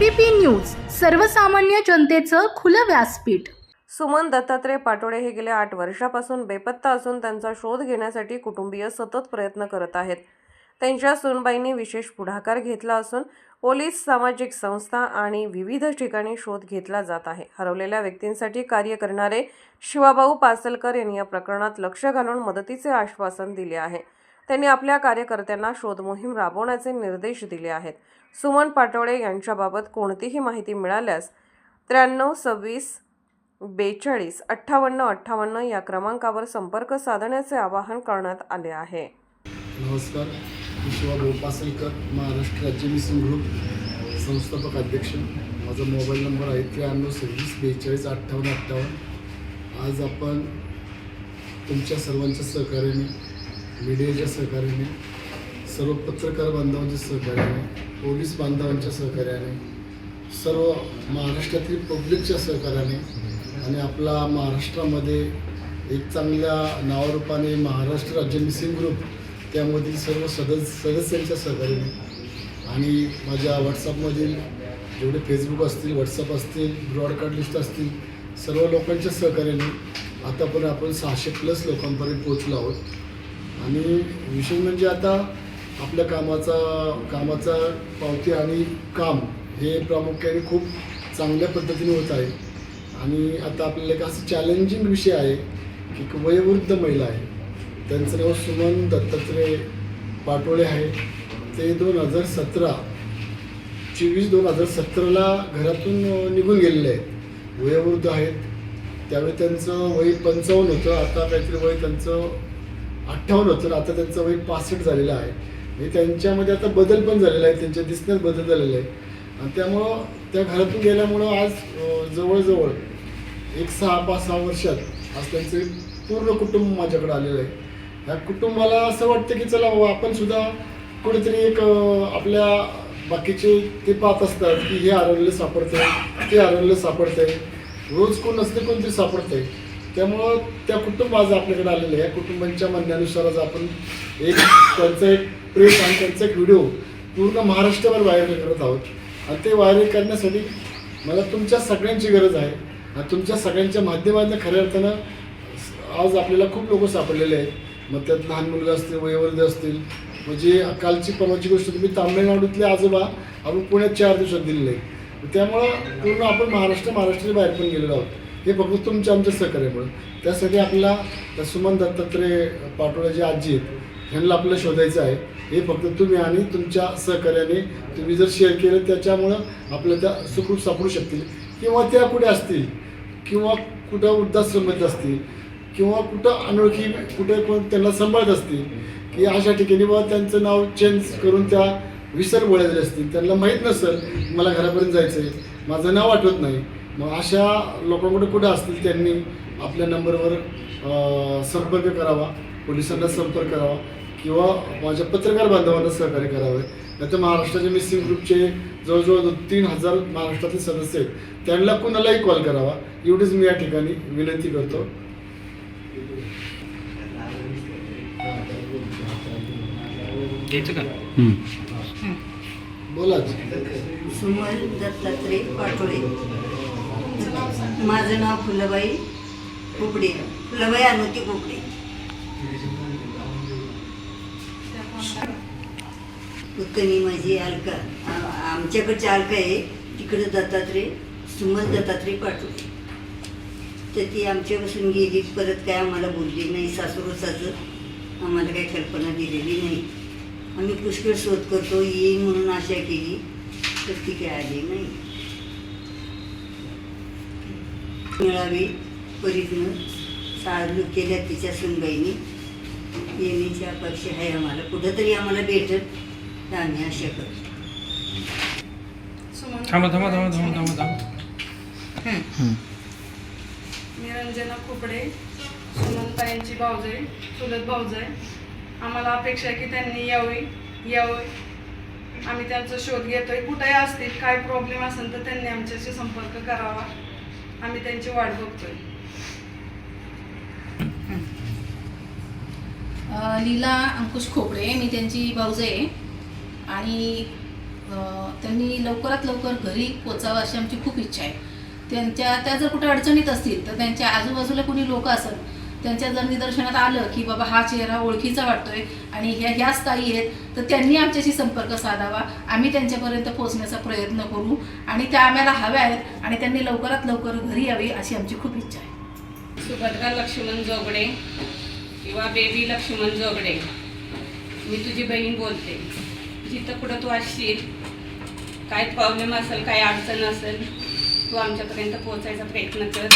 ABP news सर्वसामान्य जनतेचं खुलं व्यासपीठ. सुमन दत्तात्रय पाटोळे हे गेल्या आठ वर्षापासून बेपत्ता असून त्यांचा शोध घेण्यासाठी कुटुंबीय सतत प्रयत्न करत आहेत. त्यांच्या सुनबाईंनी विशेष पुढाकार घेतला असून पोलीस सामाजिक संस्था आणि विविध ठिकाणी शोध घेतला जात आहे. हरवलेल्या व्यक्तींसाठी कार्य करणारे शिवाभाऊ पासलकर यांनी या प्रकरणात लक्ष घालून मदतीचे आश्वासन दिले आहे. त्यांनी आपल्या कार्यकर्त्यांना शोध मोहीम राबवण्याचे निर्देश दिले आहेत. सुमन पाटोळे यांच्याबाबत कोणतीही माहिती मिळाल्यास त्र्याण्णव सव्वीस बेचाळीस अठ्ठावन्न अठ्ठावन्न या क्रमांकावर संपर्क साधण्याचे आवाहन करण्यात आले आहे. नमस्कार मी शिवाभाऊ पासलकर महाराष्ट्र राज्य मिसिंग ग्रुप संस्थापक अध्यक्ष. माझा मोबाईल नंबर आहे त्र्याण्णव सव्वीस बेचाळीस अठ्ठावन्न अठ्ठावन्न. आज आपण तुमच्या सर्वांच्या सहकार्याने मीडियाच्या सहकार्याने सर्व पत्रकार बांधवांच्या सहकार्याने पोलीस बांधवांच्या सहकार्याने सर्व महाराष्ट्रातील पब्लिकच्या सहकार्याने आणि आपला महाराष्ट्रामध्ये एक चांगल्या नावारूपाने महाराष्ट्र राज्य मिसिंग ग्रुप त्यामधील सर्व सदस्य सदस्यांच्या सहकार्याने आणि माझ्या व्हॉट्सअपमधील जेवढे फेसबुक असतील व्हॉट्सअप असतील ब्रॉडकास्ट लिस्ट असतील सर्व लोकांच्या सहकार्याने आतापर्यंत आपण सहाशे प्लस लोकांपर्यंत पोहोचलो आहोत. आणि विशेष म्हणजे आता आपल्या कामाचा कामाचा पावती आणि काम हे प्रामुख्याने खूप चांगल्या पद्धतीने होत आहे. आणि आता आपल्याला एक असं चॅलेंजिंग विषय आहे की एक वयोवृद्ध महिला आहे. त्यांचं नाव सुमन दत्तात्रय पाटोळे आहे. ते दोन हजार सतरा चोवीस दोन हजार सतराला घरातून निघून गेलेले आहेत. वयोवृद्ध आहेत. त्यावेळी त्यांचं वय पंचावन्न होतं. आता काहीतरी वय त्यांचं अठ्ठावन्न होतं. आता त्यांचं वय पासष्ट झालेलं आहे. म्हणजे त्यांच्यामध्ये आता बदल पण झालेला आहे त्यांच्या दिसण्यात बदल झालेला आहे. आणि त्यामुळं त्या घरातून गेल्यामुळं आज जवळजवळ एक सहा पाच सहा वर्षात आज त्यांचे पूर्ण कुटुंब माझ्याकडे आलेलं आहे. ह्या कुटुंबाला असं वाटतं की चला आपण सुद्धा कुठेतरी एक आपल्या बाकीचे ते पाहत असतात की हे हरवलेलं सापडतंय ते हरवलेलं सापडतंय. रोज कोण नसते कोणते सापडतंय. त्यामुळं त्या कुटुंब आज आपल्याकडे आलेलं आहे. या कुटुंबांच्या म्हणण्यानुसार आज आपण एक त्यांचं एक प्रेस आणि त्यांचा एक व्हिडिओ पूर्ण महाराष्ट्रावर व्हायरल करत आहोत. आणि ते व्हायरल करण्यासाठी मला तुमच्या सगळ्यांची गरज आहे. आणि तुमच्या सगळ्यांच्या माध्यमातून खऱ्या अर्थानं आज आपल्याला खूप लोक सापडलेले आहेत. मग त्यात लहान मुलगा असतील वयोवृद्ध असतील. म्हणजे कालची परवाची गोष्ट तुम्ही तामिळनाडूतले आजोबा आपण पुण्यात चार दिवसात दिलेले आहे त्यामुळं पूर्ण आपण महाराष्ट्र महाराष्ट्राच्या बाहेर पण गेलेलो आहोत. हे फक्त तुमच्या आमच्या सहकार्यामुळं. त्यासाठी आपल्याला सुमन दत्तात्रय पाटोळ्याची जे आजी आहेत. ह्यांना आपल्याला शोधायचं आहे. हे फक्त तुम्ही आणि तुमच्या सहकार्याने तुम्ही जर शेअर केलं त्याच्यामुळं आपल्या त्या सुखरूप सापडू शकतील. किंवा त्या कुठे असतील किंवा कुठं वृद्धाश्रमात असतील किंवा कुठं अनोळखी कुठे कोण त्यांना सांभाळत असतील की अशा ठिकाणी बाबा त्यांचं नाव चेंज करून त्या विसर बोलायचे असतील. त्यांना माहीत नसेल मला घरापर्यंत जायचं आहे माझं नाव आठवत नाही. मग अशा लोकांकडे कुठे असतील त्यांनी आपल्या नंबरवर संपर्क करावा पोलिसांना संपर्क करावा. किंवा माझ्या पत्रकार बांधवांना सहकार्य करावे. नाही तर महाराष्ट्राच्या मिसिंग ग्रुपचे जवळजवळ तीन हजार महाराष्ट्रातील सदस्य आहेत. त्यांना कुणालाही कॉल करावा. एवढीच मी या ठिकाणी विनंती करतो. बोला. सुमन दत्तात्रय पाटोळे. माझं नाव फुलबाई कुकडे फुलबाई अनुती कुकडे उत्तमी माझी अलका आमच्याकडचे आमच्याकडची अलका आहे तिकडं दत्तात्रय सुमन दत्तात्रय पाटोळे तर ती आमच्यापासून गेली परत काय आम्हाला बोलली नाही सासूरसाचं आम्हाला काही कल्पना दिलेली नाही. आम्ही पुष्कळ शोध करतो येईल म्हणून आशा केली तर ती काय आली नाही. मिळावी परीतनं चालू केल्या तिच्या सुनबाईने येण्याची अपेक्षा आहे आम्हाला. कुठंतरी आम्हाला भेटत आम्ही आशा करतो थांबा थांबा थांबा थांबा थांबा थांबा. निरंजना कुकडे सुमनताईंची भाऊजाई चुलत भाऊजाई आम्हाला अपेक्षा आहे की त्यांनी यावी यावं. आम्ही त्यांचा शोध घेतोय. कुठेही असतील काय प्रॉब्लेम असेल तर त्यांनी आमच्याशी संपर्क करावा. आम्ही त्यांची वाट बघतोय. अ, लीला अंकुश खोपडे मी त्यांची भाऊज आहे. आणि त्यांनी लवकरात लवकर घरी पोचावं अशी आमची खूप इच्छा आहे. त्यांच्या त्या जर कुठे अडचणीत असतील तर त्यांच्या आजूबाजूला कुणी लोक असत त्यांच्या जर निदर्शनात आलं की बाबा हा चेहरा ओळखीचा वाटतोय आणि ह्या ह्याच ताई आहेत तर त्यांनी आमच्याशी संपर्क साधावा. आम्ही त्यांच्यापर्यंत पोहोचण्याचा प्रयत्न करू आणि त्या आम्हाला हव्या आहेत आणि त्यांनी लवकरात लवकर घरी यावी अशी आमची खूप इच्छा आहे. सुभद्रा लक्ष्मण जोगडे किंवा बेबी लक्ष्मण जोगडे मी तुझी बहीण बोलते. जिथं कुठं तू असशील काय प्रॉब्लेम असेल काय अडचण असेल तू आमच्यापर्यंत पोहोचायचा प्रयत्न कर.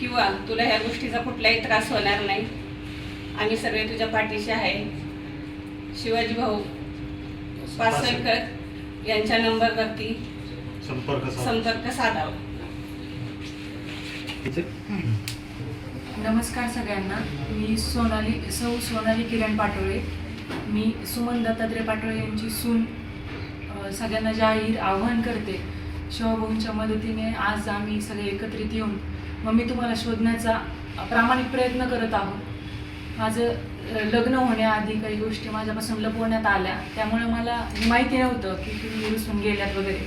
किंवा तुला ह्या गोष्टीचा कुठलाही त्रास होणार नाही. आम्ही सगळे तुझ्या पाठीशी आहे. शिवाजी भाऊ पासलकर यांच्या नंबरवरती संपर्क साधा. संपर्क साधावा. नमस्कार सगळ्यांना. मी सोनाली सौ सोनाली किरण पाटोळे. मी सुमन दत्तात्रय पाटोळे यांची सून सगळ्यांना जाहीर आवाहन करते. शिवभाऊंच्या मदतीने आज आम्ही सगळे एकत्रित येऊन मम्मी तुम्हाला शोधण्याचा प्रामाणिक प्रयत्न करत आहोत. माझं लग्न होण्याआधी काही गोष्टी माझ्यापासून लपवण्यात आल्या. त्यामुळे मला माहिती नव्हतं की तुम्ही रुसून गेल्यात वगैरे.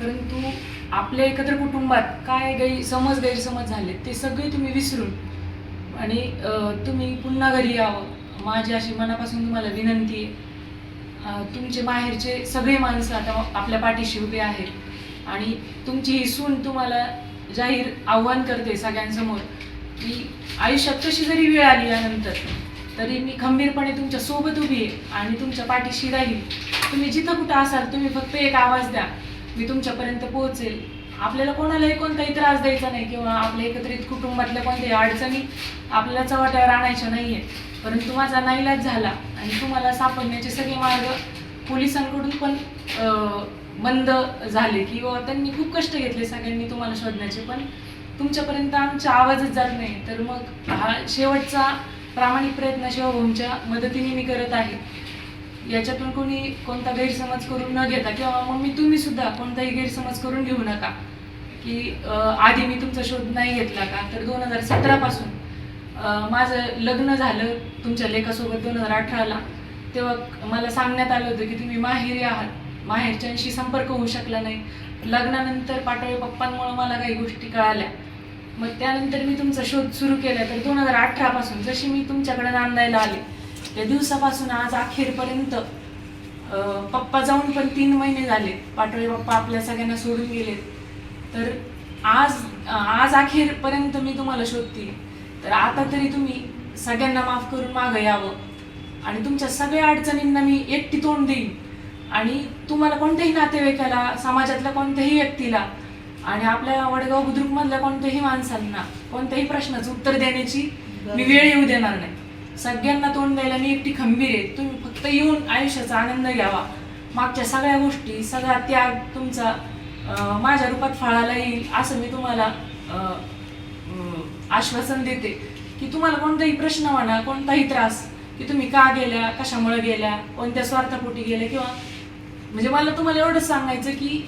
परंतु आपल्या एकत्र कुटुंबात काय गैरसमज गैरसमज झाले ते सगळे तुम्ही विसरून आणि तुम्ही पुन्हा घरी यावं. माझी अशी मनापासून तुम्हाला विनंती आहे. तुमचे माहेरचे सगळे माणसं आता आपल्या पाठीशी उभे आहेत. आणि तुमची ही सून तुम्हाला जाहीर आव्हान करते सगळ्यांसमोर की आयुष्यात कशी जरी वेळ आली यानंतर तरी मी खंबीरपणे तुमच्यासोबत उभी आहे आणि तुमच्या पाठीशी राहील. तुम्ही जिथं कुठं असाल तुम्ही फक्त एक आवाज द्या. मी तुमच्यापर्यंत पोहोचेल. आपल्याला कोणालाही कोणताही त्रास द्यायचा नाही किंवा आपल्या एकत्रित कुटुंबातल्या कोणत्याही अडचणी आपल्याला चव्हाट्यावर आणायच्या नाही आहे परंतु माझा नाईलाज झाला आणि तुम्हाला सापडण्याचे सगळे मार्ग पोलिसांकडून पण बंद झाले किंवा त्यांनी खूप कष्ट घेतले सगळ्यांनी तुम्हाला शोधण्याचे. पण तुमच्यापर्यंत आमचा आवाजच जात नाही. तर मग हा शेवटचा प्रामाणिक प्रयत्न शिवभाऊंच्या मदतीने मी करत आहे. याच्यातून कोणी कोणता गैरसमज करून न घेता किंवा मग मी तुम्ही सुद्धा कोणताही गैरसमज करून घेऊ नका. की आधी मी तुमचा शोध नाही घेतला का? तर दोन हजार सतरापासून माझं लग्न झालं तुमच्या लेखासोबत दोन हजार अठराला. तेव्हा मला सांगण्यात आलं होतं की तुम्ही माहेरी आहात. माहेरच्यांशी संपर्क होऊ शकला नाही. लग्नानंतर पाटोळे पप्पांमुळं मला काही गोष्टी कळाल्या. मग त्यानंतर मी तुमचा शोध सुरू केला. तर दोन हजार अठरापासून जशी मी तुमच्याकडे नांदायला आले त्या दिवसापासून आज अखेरपर्यंत पप्पा जाऊन पण तीन महिने झाले. पाटोळे पप्पा आपल्या सगळ्यांना सोडून गेले तर आज आज अखेरपर्यंत मी तुम्हाला शोधते तर आता तरी तुम्ही सगळ्यांना माफ करून मागं यावं. आणि तुमच्या सगळ्या अडचणींना मी एकटी तोंड देईन. आणि तुम्हाला कोणत्याही नातेवाईकाला समाजातल्या कोणत्याही व्यक्तीला आणि आपल्या वडगाव बुद्रुकमधल्या कोणत्याही माणसांना कोणत्याही प्रश्नाचं उत्तर देण्याची मी वेळ येऊ देणार नाही. सगळ्यांना तोंड द्यायला मी एकटी खंबीर आहे. तुम्ही फक्त येऊन आयुष्याचा आनंद घ्यावा. मागच्या सगळ्या गोष्टी सगळा त्याग तुमचा माझ्या रूपात फळाला येईल असं मी तुम्हाला आश्वासन देते की तुम्हाला कोणताही प्रश्न म्हणा कोणताही त्रास की तुम्ही का गेल्या कशामुळे गेल्या कोणत्या स्वार्थापोटी गेल्या किंवा म्हणजे मला तुम्हाला एवढंच सांगायचं की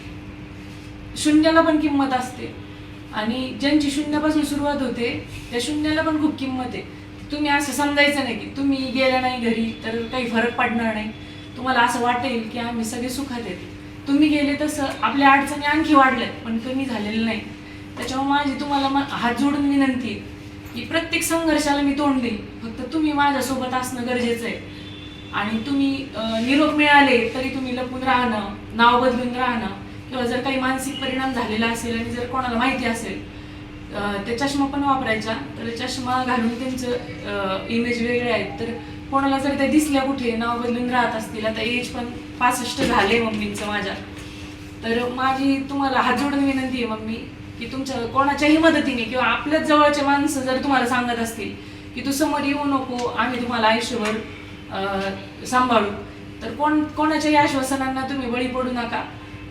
शून्याला पण किंमत असते. आणि ज्यांची शून्यापासून सुरुवात होते त्या शून्याला पण खूप किंमत आहे. तुम्ही असं समजायचं नाही की तुम्ही गेल्या नाही घरी तर काही फरक पडणार नाही. तुम्हाला असं वाटेल की आम्ही सगळे सुखात आहेत. तुम्ही गेले तसं आपल्या अडचणी आणखी वाढल्यात पण कमी झालेलं नाही. त्याच्यामुळे माझी तुम्हाला म- हात जोडून विनंती आहे की प्रत्येक संघर्षाला मी तोंड देईन. फक्त तुम्ही माझ्यासोबत असणं गरजेचं आहे. आणि तुम्ही निरोप मिळाले तरी तुम्ही लपून राहणं नाव बदलून राहणं किंवा जर काही मानसिक परिणाम झालेला असेल आणि जर कोणाला माहिती असेल ते चष्मा पण वापरायचा तर चष्मा घालून त्यांचं इमेज वेगळे आहेत. तर कोणाला जर त्या दिसल्या कुठे नाव बदलून राहत असतील आता एज पण पासष्ट झाले मम्मींचं माझ्या. तर माझी तुम्हाला हात जोडून विनंती आहे मम्मी की तुमच्या कोणाच्याही मदतीने किंवा आपल्याच जवळचे माणसं जर तुम्हाला सांगत असतील की तू समोर येऊ नको आम्ही तुम्हाला आयुष्यभर सांभाळू. तर कोण कोणाच्याही आश्वासनांना तुम्ही बळी पडू नका.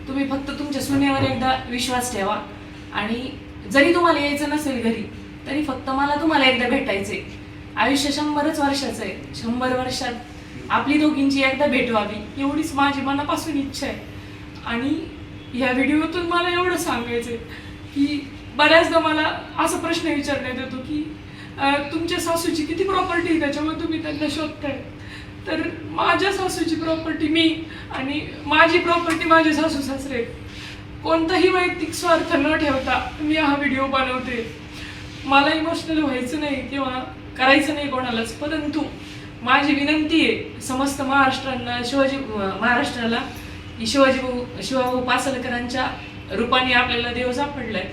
तुम्ही फक्त तुमच्या सुनेवर एकदा विश्वास ठेवा. आणि जरी तुम्हाला यायचं नसेल घरी तरी फक्त मला तुम्हाला एकदा भेटायचंय. आयुष्य शंभरच वर्षाचं आहे शंभर वर्षात आपली दोघींची एकदा भेट व्हावी एवढीच माझी मनापासून इच्छा आहे. आणि ह्या व्हिडिओतून मला एवढं सांगायचं की बऱ्याचदा मला असा प्रश्न विचारण्यात येतो की तुमच्या सासूची किती प्रॉपर्टी आहे? त्याच्यामुळे तुम्ही त्यांना शोधताय. तर माझ्या सासूची प्रॉपर्टी मी आणि माझी प्रॉपर्टी माझे सासू सासरे. कोणताही वैयक्तिक स्वार्थ न ठेवता मी हा व्हिडिओ बनवते. मला इमोशनल व्हायचं नाही किंवा करायचं नाही कोणालाच परंतु माझी विनंती आहे समस्त महाराष्ट्रांना शिवाजी महाराष्ट्राला शिवाजी भाऊ शिवाभाऊ पासलकरांच्या रूपाने आपल्याला देव सापडलाय.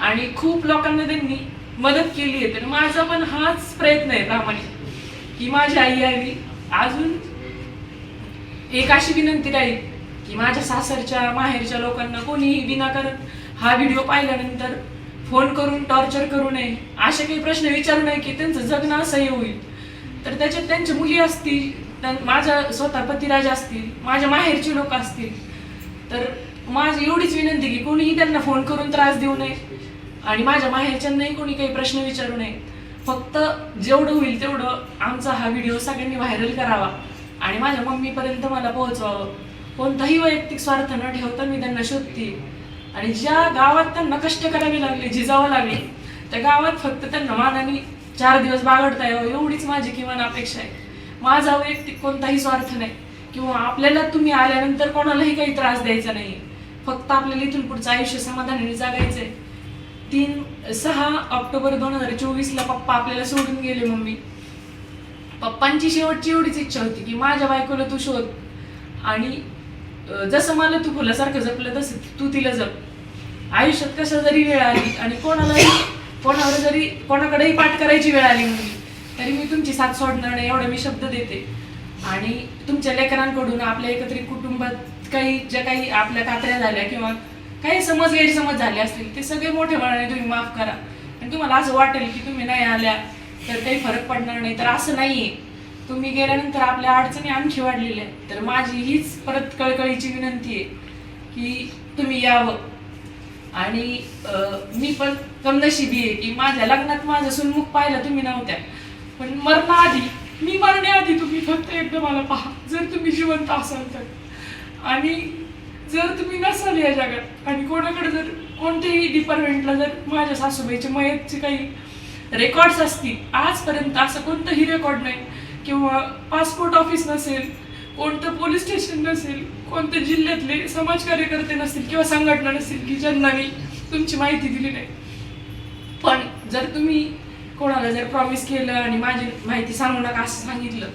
आणि खूप लोकांना त्यांनी मदत केली आहे. तर माझा पण हाच प्रयत्न आहे प्रामाणिक. की माझी आई यावी. अजून एक अशी विनंती राहील की माझ्या सासरच्या माहेरच्या लोकांना कोणीही विनाकारण हा व्हिडिओ पाहिल्यानंतर फोन करून टॉर्चर करू नये. असे काही प्रश्न विचारू नये की त्यांचं जगणं असह्य होईल. तर त्याच्यात त्यांच्या मुली असतील त्यां- माझ्या स्वतः पतिराजा असतील माझ्या माहेरची लोक असतील. तर माझी एवढीच विनंती की कोणीही त्यांना फोन करून त्रास देऊ नये. आणि माझ्या माहेरच्यांनाही कोणी काही प्रश्न विचारू नये. फक्त जेवढं होईल तेवढं आमचा हा व्हिडिओ सगळ्यांनी व्हायरल करावा. आणि माझ्या मम्मीपर्यंत मला पोहोचवावं. कोणताही वैयक्तिक स्वार्थ न ठेवता मी त्यांना शोधते. आणि ज्या गावात त्यांना कष्ट करावे लागले झिजावं लागले त्या गावात फक्त त्यांना मानाने चार दिवस बागडता यावं एवढीच माझी किमान अपेक्षा आहे. माझा वैयक्तिक कोणताही स्वार्थ नाही. किंवा आपल्याला तुम्ही आल्यानंतर कोणालाही काही त्रास द्यायचा नाही. फक्त आपल्याला इथून पुढचं आयुष्य समाधानाने जागायचंय. तीन सहा ऑक्टोबर दोन हजार चोवीसला पप्पा आपल्याला सोडून गेले मम्मी. पप्पांची शेवटची एवढीच इच्छा होती की माझ्या बायकोला तू शोध. आणि जसं मला तू फुलासारखं जपलं तसं तू तिला जप. आयुष्यात कशा जरी वेळ आली आणि कोणालाही कोणावर जरी कोणाकडेही पाठ करायची वेळ आली म्हणजे तरी मी तुमची साथ सोडणार नाही एवढा मी शब्द देते. आणि तुमच्या लेकरांकडून आपल्या एकत्रित कुटुंबात काही ज्या काही आपल्या कात्र्या झाल्या किंवा काही समज गैरसमज झाले असतील ते सगळे मोठेपणाने तुम्ही माफ करा. आणि तुम्हाला असं वाटेल की तुम्ही नाही आल्या तर काही फरक पडणार नाही. तर असं नाही आहे तुम्ही गेल्यानंतर आपल्या अडचणी आणखी वाढलेल्या आहेत. तर माझी हीच परत कळकळीची विनंती आहे की तुम्ही यावं. आणि मी पण कमनशिबी आहे की माझ्या लग्नात माझं सुनमुख पाहिलं तुम्ही नव्हत्या. पण मरणाआधी मी मरण्याआधी तुम्ही फक्त एकदा मला पहा. जर तुम्ही जिवंत असाल तर. आणि जर तुम्ही नसाल या जगात आणि कोणाकडे जर कोणत्याही डिपार्टमेंटला जर माझ्या सासूबाईचे मयतचे काही रेकॉर्ड्स असतील आजपर्यंत असं कोणतंही रेकॉर्ड नाही. किंवा पासपोर्ट ऑफिस नसेल कोणतं पोलीस स्टेशन नसेल कोणत्या जिल्ह्यातले समाज कार्यकर्ते नसतील किंवा संघटना नसतील की ज्यांना मी तुमची माहिती दिली नाही. पण जर तुम्ही कोणाला जर प्रॉमिस केलं आणि माझी माहिती सांगू नका असं सांगितलं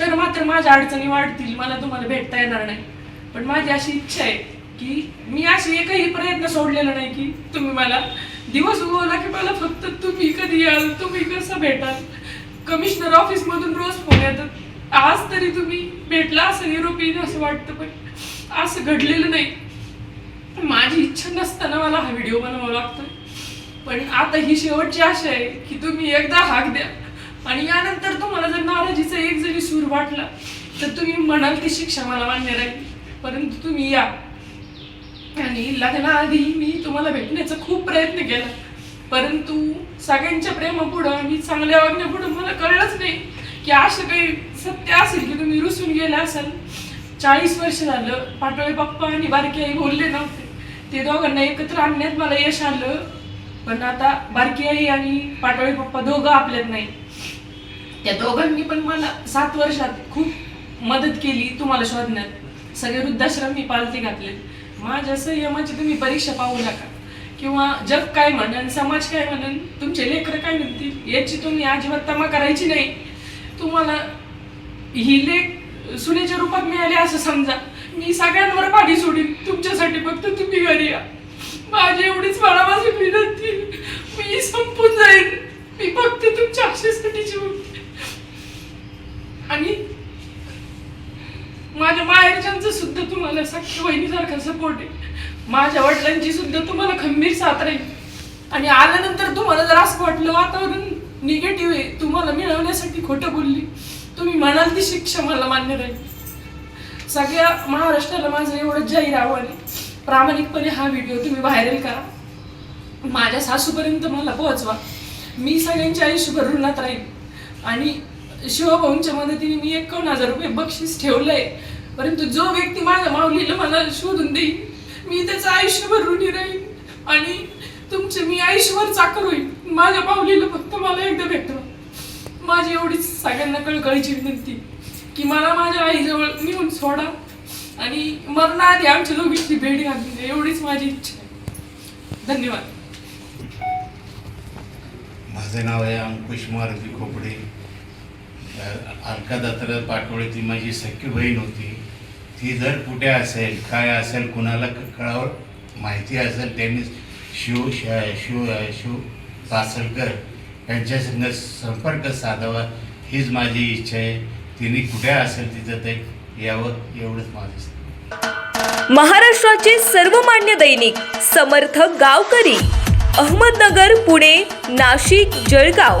तर मात्र माझ्या अडचणी वाढतील मला तुम्हाला भेटता येणार नाही. पण माझी अशी इच्छा आहे की मी अशी एकही प्रयत्न सोडलेला नाही की तुम्ही मला दिवस उगवला की मला फक्त तुम्ही कधी याल तुम्ही कसं भेटाल? कमिशनर ऑफिसमधून रोज फोन येतात. आज तरी तुम्ही भेटला असं युरोपियन असं वाटतं पण असं घडलेलं नाही. माझी इच्छा नसताना मला हा व्हिडिओ बनवावा लागतोय. पण आता ही शेवटची आशा आहे की तुम्ही एकदा हाक द्या. आणि यानंतर तुम्हाला जर नाराजीचा एक जरी सूर वाटला तर तुम्ही म्हणाल ती शिक्षा मला मान्य राहील. परंतु तुम्ही या. आणि लग्नाआधी मी तुम्हाला भेटण्याचा खूप प्रयत्न केला. परंतु सगळ्यांच्या प्रेमापुढं आणि चांगल्या वागण्यापुढं मला कळलंच नाही की असं काही सत्य असेल की तुम्ही रुसून गेला असाल. चाळीस वर्ष झालं पाटोळे पप्पा आणि बारकी आई बोलले नव्हते. ते दोघांना एकत्र आणण्यात मला यश आलं. पण आता बारकी आई आणि पाटोळे पप्पा दोघं आपल्यात नाही. त्या दोघांनी पण मला सात वर्षात खूप मदत केली तुम्हाला शोधण्यात. सगळे वृद्धाश्रम मी पालती घातले. माझ्या संयमाची तुम्ही परीक्षा पाहू नका. किंवा जग काय म्हणन समाज काय म्हणन तुमचे लेकर काय म्हणतील याची तुम्ही अजिबात तमा करायची नाही. तुम्हाला ही लेख सुनेच्या रूपात मिळाली असं समजा. मी सगळ्यांवर पाठी सोडीन. तुमच्यासाठी फक्त तुम्ही घरी या. माझी एवढीच मला माझी विनंती. मी संपून जाईन. मी फक्त तुमच्या आशेसाठी जीवन आणि माझ्या माहेरच्यांचं सुद्धा तुम्हाला साक्षी वहिनीसारखा सपोर्ट आहे. माझ्या वडिलांची सुद्धा तुम्हाला खंबीर साथ राहील. आणि आल्यानंतर तुम्हाला जर असं वाटलं वातावरण निगेटिव्ह आहे तुम्हाला मिळवण्यासाठी खोटं बोलली तुम्ही म्हणाल ती शिक्षा मला मान्य राहील. सगळ्या महाराष्ट्राला माझं एवढं जाहीर आव्हान आहे. प्रामाणिकपणे हा व्हिडिओ तुम्ही व्हायरल करा. माझ्या सासूपर्यंत मला पोहोचवा. मी सगळ्यांच्या आयुष्यभर ऋणात राहील. आणि शिवभाऊंच्या मदतीने मी एकावन्न हजार रुपये बक्षीस ठेवलंय. परंतु जो व्यक्ती माझ्या माऊलीला मला शोधून देईल मी त्याचं आयुष्यभर ऋणी राहील आणि तुमचे मी आयुष्यभर चाकर होईल माझ्या माऊलीला फक्त मला एकदा भेटवा. माझी एवढीच सगळ्यांना कळकळीची विनंती की मला माझ्या आईजवळ नेऊन सोडा आणि मरणाआधी आमच्या दोघींची भेट घालून एवढीच माझी इच्छा आहे. धन्यवाद. माझं नाव आहे अंकुश मारुती खोपडे. अलका दत्तर पाटोळे ती माझी सख्खी बहीण होती. ती जर कुठे असेल काय असेल कुणाला कळावर माहिती असेल त्यांनी शिव शिव शिव पासलकर यांच्या संग संपर्क साधावा हीच माझी इच्छा आहे. तिने कुठे असेल तिथं ते यावं एवढंच माझं महाराष्ट्राचे सर्वमान्य दैनिक समर्थ गावकरी अहमदनगर पुणे नाशिक जळगाव.